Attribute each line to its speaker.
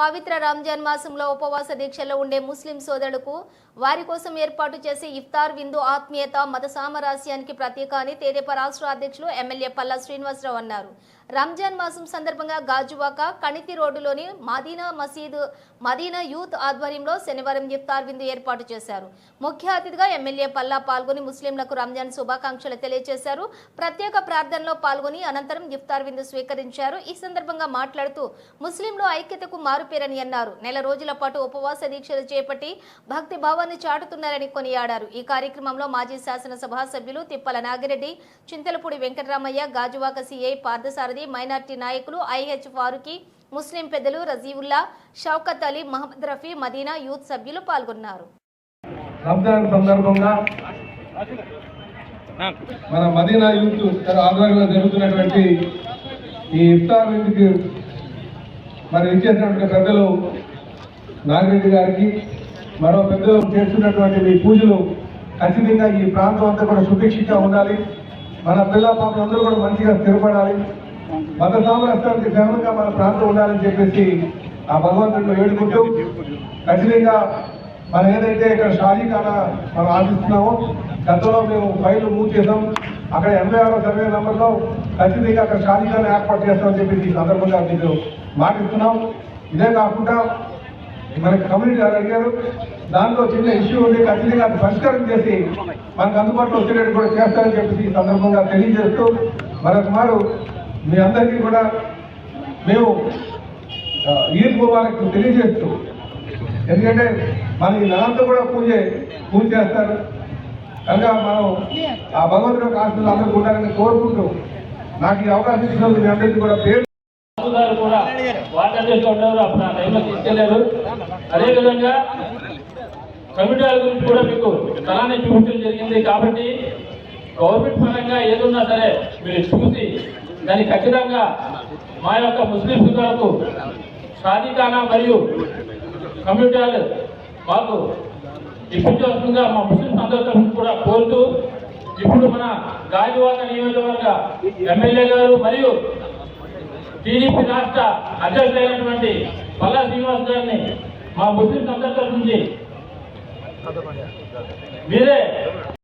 Speaker 1: పవిత్ర రంజాన్ మాసంలో ఉపవాస దీక్షలో ఉండే ముస్లిం సోదరులకు వారి కోసం ఏర్పాటు చేసే ఇఫ్తార్ విందు ఆత్మీయత మత సామరస్యానికి ప్రతీక అని తెదేపా రాష్ట్ర అధ్యక్షులు ఎమ్మెల్యే పల్లా శ్రీనివాసరావు అన్నారు. రంజాన్ మాసం సందర్భంగా గాజువాక కణితి రోడ్డులోని మదీనా మసీదు మదీనా యూత్ ఆధ్వర్యంలో శనివారం ఇఫ్తార్ విందు ఏర్పాటు చేశారు. ముఖ్య అతిథిగా ఎమ్మెల్యే పల్లా పాల్గొని ముస్లింలకు రంజాన్ శుభాకాంక్షలు తెలియజేశారు. ప్రత్యేక ప్రార్థనలో పాల్గొని అనంతరం ఇఫ్తార్ విందు స్వీకరించారు. ఈ సందర్భంగా మాట్లాడుతూ ముస్లింలు ఐక్యతకు మారు మారుపేరని అన్నారు. నెల రోజుల పాటు ఉపవాస దీక్షలు చేపట్టి భక్తి భావాన్ని చాటుతున్నారని కొనియాడారు. ఈ కార్యక్రమంలో మాజీ శాసనసభ సభ్యులు తిప్పల నాగిరెడ్డి చింతలపూడి వెంకటరామయ్య గాజువాక సిఐ పార్థసారథి మైనార్టీ నాయకులు ఐహెచ్ ఫారూకి ముస్లిం పెద్దలు రజీవుల్లా షౌకత్ అలీ మహమ్మద్ రఫీ మదీనా యూత్ సభ్యులు పాల్గొన్నారు.
Speaker 2: రంజాన్ సందర్భంగా మన మదీనా యూత్ ఆధ్వర్యంలో జరుగుతున్నటువంటి ఈ ఇఫ్తార్ వేదిక మరి ఇచ్చేసినటువంటి పెద్దలు? నాగిరెడ్డి గారికి మరో పెద్దలు చేస్తున్నటువంటి మీ పూజలు ఖచ్చితంగా ఈ ప్రాంతం అంతా కూడా సుభిక్షిగా ఉండాలి. మన పిల్ల పాపలందరూ కూడా మంచిగా స్థిరపడాలి. మత సామరస్యానికి క్షేమంగా మన ప్రాంతం ఉండాలని చెప్పేసి ఆ భగవంతుడిని వేడుకుంటూ ఖచ్చితంగా మనం ఏదైతే ఇక్కడ షాజీఖానా మనం ఆశిస్తున్నామో గతంలో మేము ఫైల్ మూవ్ చేసాం అక్కడ ఎనభై ఆరో సర్వే నెంబర్లో ఖచ్చితంగా అక్కడ షాజీఖానా ఏర్పాటు చేస్తామని చెప్పేసి ఈ సందర్భంగా మీకు మాటిస్తున్నాం. ఇదే కాకుండా మనకి కమ్యూనిటీ గారు అడిగారు దాంట్లో చిన్న ఇష్యూ ఉంది ఖచ్చితంగా అది పరిష్కారం చేసి మనకు అందుబాటులో వచ్చేటట్టు కూడా చేస్తారని చెప్పేసి ఈ సందర్భంగా తెలియజేస్తూ మరొక మారు మీ అందరికీ కూడా మేము ఆ, ఈద్ తెలియజేస్తూ ఎందుకంటే మన ఈ నెలంతా కూడా పూజ పూజ చేస్తారు. కనుక మనం ఆ భగవంతుడు యొక్క అందరూ ఉండాలని కోరుకుంటూ నాకు ఈ అవకాశం ఇచ్చినందుకు మీ అందరికీ కూడా పేరు
Speaker 3: కూడా వాటర్ చేస్తూ అప్పుడు ఆ టైంలో తీసుకెళ్ళారు. అదేవిధంగా కమిటీల గురించి కూడా మీకు స్థలాన్ని చూపించడం జరిగింది కాబట్టి గవర్నమెంట్ పరంగా ఏదున్నా సరే మీరు చూసి దాన్ని ఖచ్చితంగా మా యొక్క ముస్లిం సోదరులకు షాదీఖానా మరియు కమ్యూనిటీలు మాకు ఇప్పించవలసిందిగా మా ముస్లిం అందరి కూడా కోరుతూ ఇప్పుడు మన గాజువాక నియోజకవర్గ ఎమ్మెల్యే గారు మరియు టీడీపీ రాష్ట్ర అధ్యక్షులైనటువంటి పల్లా శ్రీనివాస్ గారిని మా ముస్లిం అందరి నుంచి మీరే